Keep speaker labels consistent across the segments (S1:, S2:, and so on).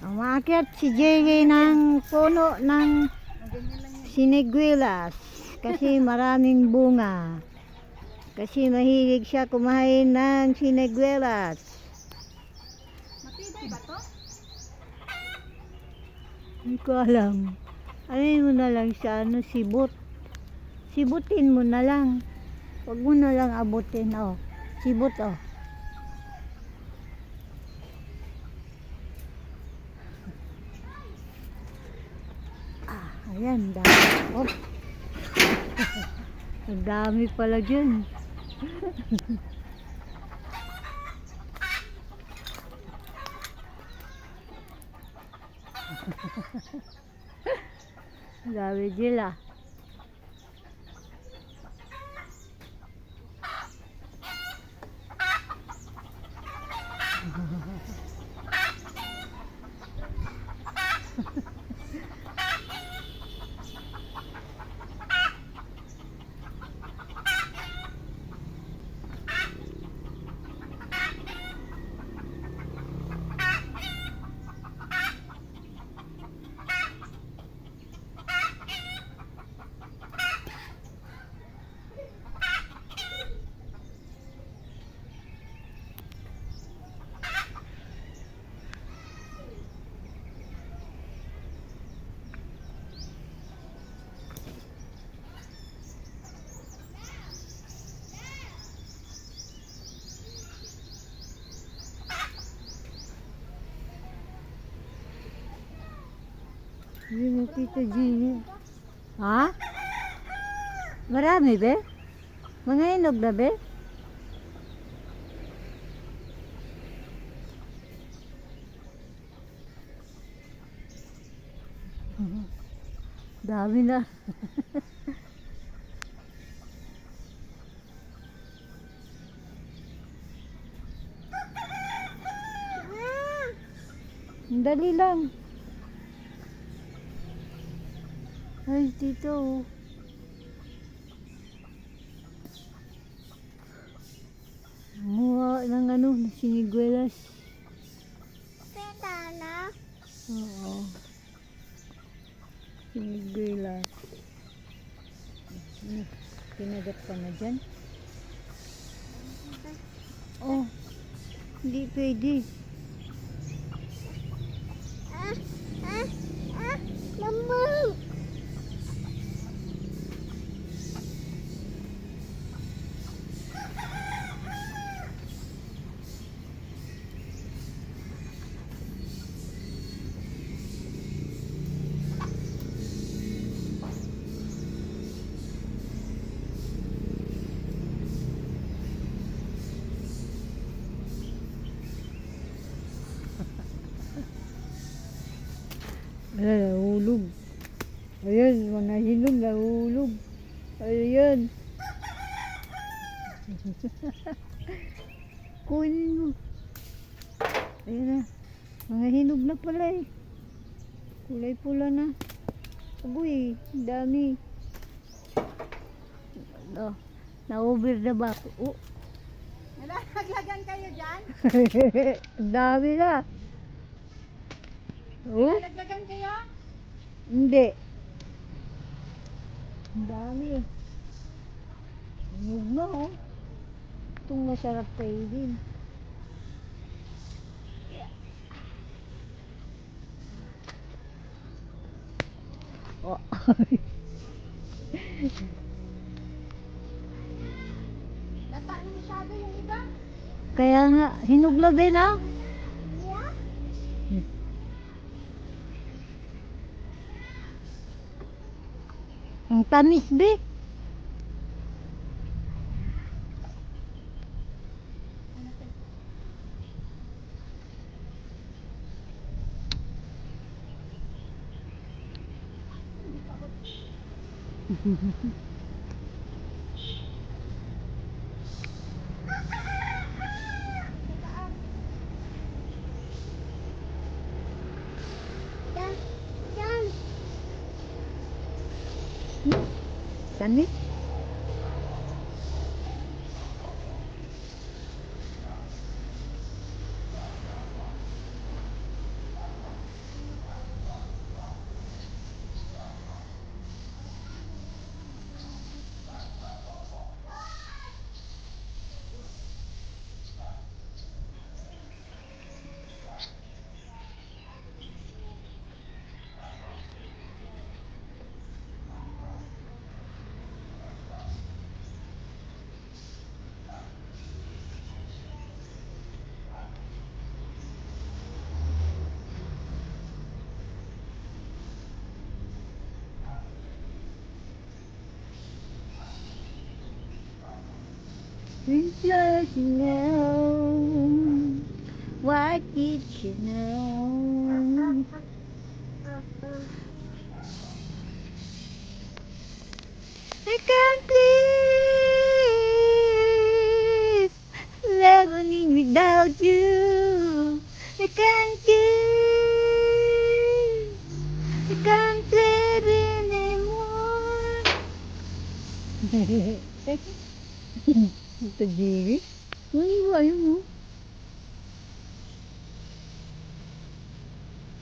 S1: Umakyat si JJ ng puno ng siniguelas kasi maraming bunga. Kasi mahilig siya kumain ng siniguelas.
S2: Matibay ba to?
S1: Hindi ko alam. Ano mo na lang siya, ano, sibot. Sibutin mo na lang. Huwag mo na lang abutin, oh. Sibot, oh. Ah, ayan, dami. Oh. Ang dami pala dyan. Ang Dami sila. Yun ang Tito Gini. Ha? Marami be? Mga inog na be? Dami na. Dali lang. Ay, dito. oh. Muha ng ano, siniguelas.
S2: Petala.
S1: Oo. Siniguelas. Ano, Kinagat ka na dyan? Oh, hindi pwede. Ayan, nahulog. Ayan, mga hinog nahulog. Ayan. Kunin mo. Ayan na. Mga hinog na pala eh. Kulay pula na. Ang dami. Oh, na-over na ba? Oh,
S2: Nalaglagan kayo dyan?
S1: dami na. Oh,
S2: Nalaglagan kayo?
S1: hindi. Ang dami. Hinog na oh. Itong masarap kainin. Oh.
S2: Lata na masyado yung iba.
S1: Kaya nga, hinog na din ah. Ang tamis be. Sandwich You know Why did you know? I can't Ito, Jerry. Ano ba yun mo?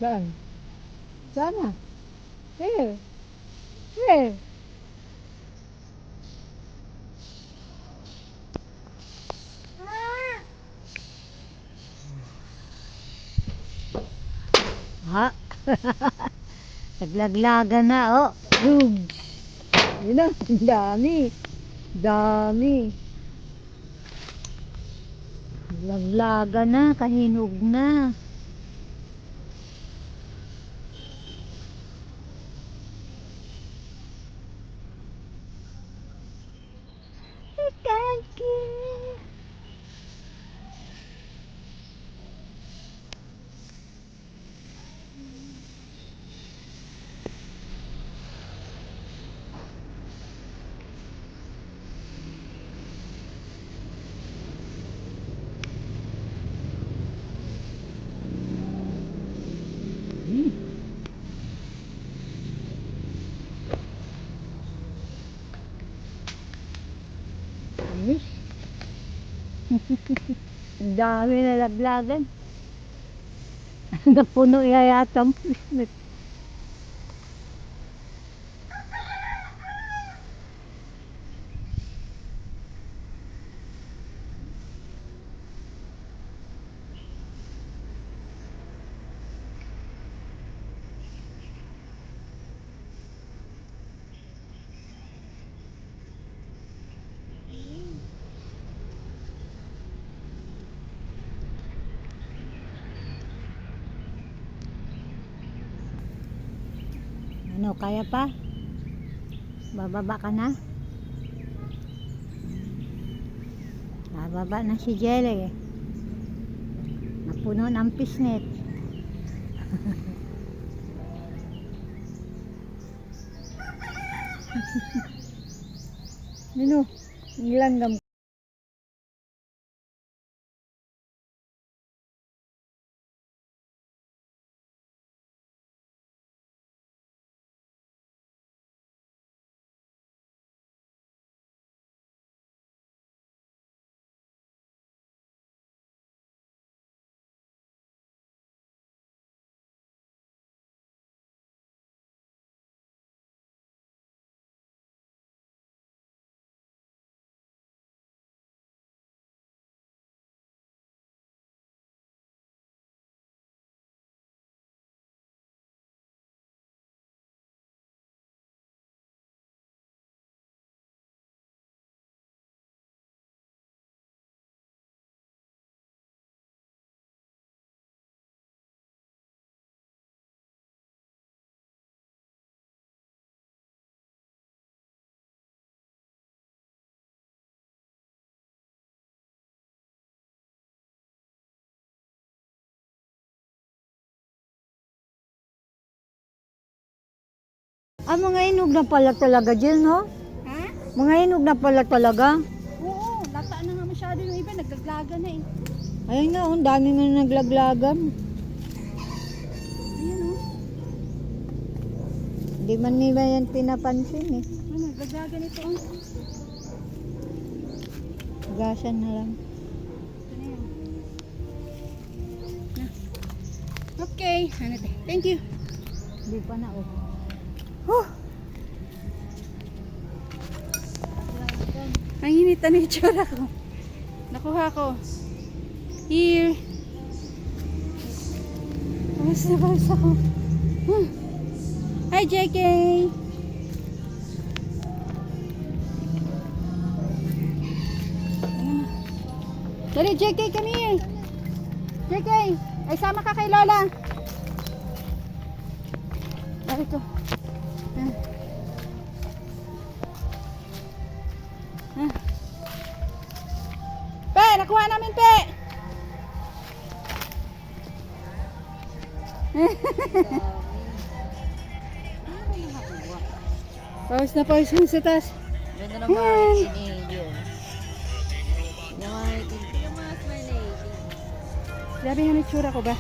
S1: Saan? Sana? Eh. Eh. Ha? Naglaglaga na, oh. Hugs. Yun na, dami. Dami. Naglaglaga na, kahinog na. Dami na laglagan. Napuno yata ang pisnit. Ano, kaya pa? Bababa ka na? Bababa na si Jelly. Napuno ng pisnit. Ano? Nilanggam Ah, mga inog na pala talaga, Jill, no?
S2: Ha?
S1: Mga inog na pala talaga.
S2: Oo, lata na nga masyado yung iba. Naglaglaga na eh.
S1: Ayun nga, oh, ang dami nga naglaglagan.
S2: Ayan o.
S1: Hindi man nila yan pinapansin eh.
S2: Ano, naglaglaga nito oh.
S1: Gasan na lang.
S2: Na. Na. Okay. Ano te? Thank you.
S1: Hindi pa na, oh.
S2: Ang init na yung tsura ko. Nakuha ko. Here. Tapos na balsa ko. Hmm. Hi, JK! Dali, JK, come here. JK, ay sama ka kay Lola. Dali ko. Pawis na pawis yun sa taas.
S3: Ganda ng mga teenager. Yung mga teenager. Yung mga smile lady.
S2: Grabe nga itsura ko ba?